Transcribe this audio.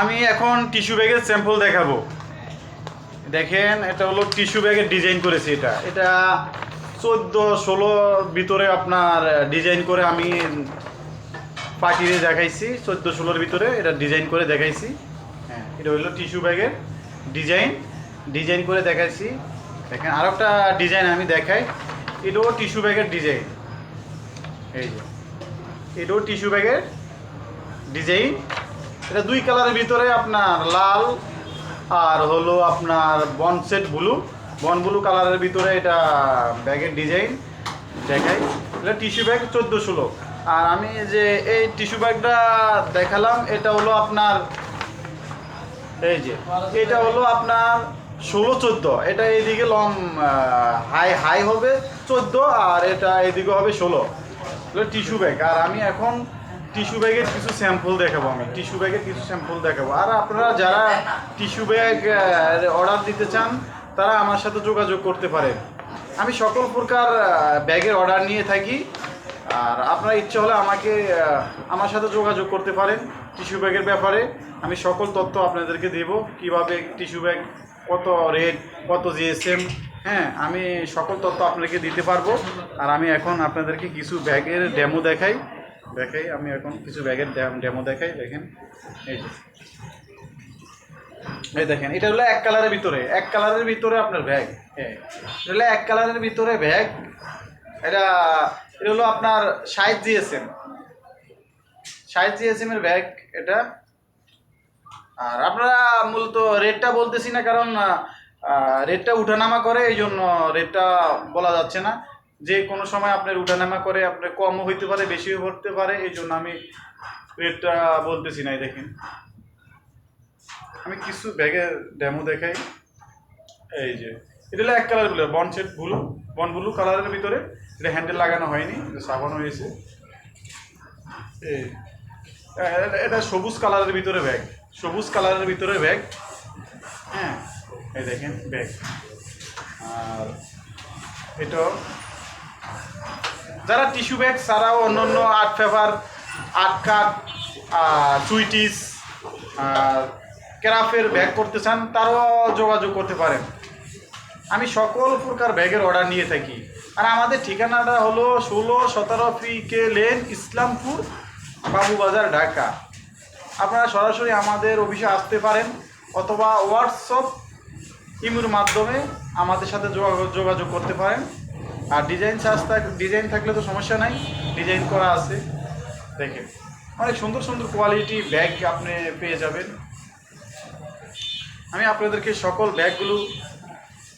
আমি এখন টিস্যু ব্যাগের স্যাম্পল দেখাবো। দেখেন, এটা হলো টিস্যু ব্যাগের ডিজাইন করেছি এটা। এটা চোদ্দ, ষোলো ভিতরে আপনার ডিজাইন করে আমি পাঠিয়ে দেখাইছি। চোদ্দ, ষোলোর ভিতরে এটা ডিজাইন করে দেখাইছি। হ্যাঁ এটা হলো টিস্যু ব্যাগের ডিজাইন ডিজাইন করে দেখাইছি। দেখেন আর একটা ডিজাইন আমি দেখাই। এটাও টিস্যু ব্যাগের ডিজাইন এই যে, এটাও টিস্যু ব্যাগের ডিজাইন এটা দুই কালারের ভিতরে আপনার লাল আর হলো আপনার বন সেট ব্লু। বন ব্লু কালারের ভিতরে এটা ব্যাগের ডিজাইন। দেখাই। এটা টিস্যু ব্যাগ চোদ্দ ষোলো আর আমি যে এই টিস্যু ব্যাগটা দেখালাম, এটা হলো আপনার এই যে, এটা হলো আপনার ষোলো চোদ্দ। এটা এইদিকে লং হাই হাই হবে চোদ্দ, আর এটা এইদিকে হবে ষোলো। Tissue bag. আর আমি এখন টিস্যু ব্যাগের কিছু স্যাম্পল দেখাবো আমি, টিস্যু ব্যাগের কিছু স্যাম্পল দেখাবো। আর আপনারা যারা টিস্যু ব্যাগ অর্ডার দিতে চান, তারা আমার সাথে যোগাযোগ করতে পারেন। আমি সকল প্রকার ব্যাগের অর্ডার নিয়ে থাকি। আর আপনার ইচ্ছে হলে আমাকে আমার সাথে যোগাযোগ করতে পারেন টিস্যু ব্যাগের ব্যাপারে। আমি সকল তথ্য আপনাদেরকে দেব, কীভাবে টিস্যু ব্যাগ, কত রেট, কত জিএসএম হ্যাঁ আমি সকল তথ্য আপনাকে দিতে পারব। আর আমি এখন আপনাদেরকে কিছু ব্যাগের ডেমো দেখাই। দেখাই আমি এখন কিছু ব্যাগের ডেমো দেখাই দেখেন। এই যে। এই দেখেন এটা হলো এক কালারের ভিতরে এক কালারের ভিতরে আপনার ব্যাগ। হ্যাঁ। এটা হলো এক কালারের ভিতরে ব্যাগ। এটা এটা হলো আপনার ষাট জিএসএম ষাট জিএসএম এর ব্যাগ এটা। আর আপনারা মূলত রেটটা বলতেছি না কারণ রেটটা উঠানামা করে এই জন্য রেটটা বলা যাচ্ছে না। যে কোনো সময় আপনার উঠানামা করে আপনার কমও হইতে পারে, বেশিও হতে পারে, এই জন্য আমি রেটটা বলতেছি না, এই দেখেন। আমি কিছু ব্যাগের ডেমো দেখাই। এই যে, এটা হলো এক কালার ব্লু বন সেট ব্লু বন ব্লু কালারের ভিতরে এটা হ্যান্ডেল লাগানো হয়নি সাবানো হয়েছে। এই, এটা সবুজ কালারের ভিতরে ব্যাগ সবুজ কালারের ভিতরে ব্যাগ হ্যাঁ এই দেখেন ব্যাগ আর এটা যারা টিস্যু ব্যাগ ছাড়াও অন্য অন্য আর্ট পেপার, আর্ট কাট সুইটিস ক্রাফের ব্যাগ করতে চান, তারাও যোগাযোগ করতে পারেন। আমি সকল প্রকার ব্যাগের অর্ডার নিয়ে থাকি। আর আমাদের ঠিকানাটা হলো ষোলো সতেরো F K lane, Islampur Babubazar Dhaka. আপনারা সরাসরি আমাদের অফিসে আসতে পারেন অথবা হোয়াটসঅ্যাপ ইমুর মাধ্যমে আমাদের সাথে যোগাযোগ করতে পারেন। আর ডিজাইন চার্জ থাক ডিজাইন থাকলে তো সমস্যা নাই ডিজাইন করা আছে। দেখেন, অনেক সুন্দর সুন্দর কোয়ালিটি ব্যাগ আপনি পেয়ে যাবেন। আমি আপনাদেরকে সকল ব্যাগগুলো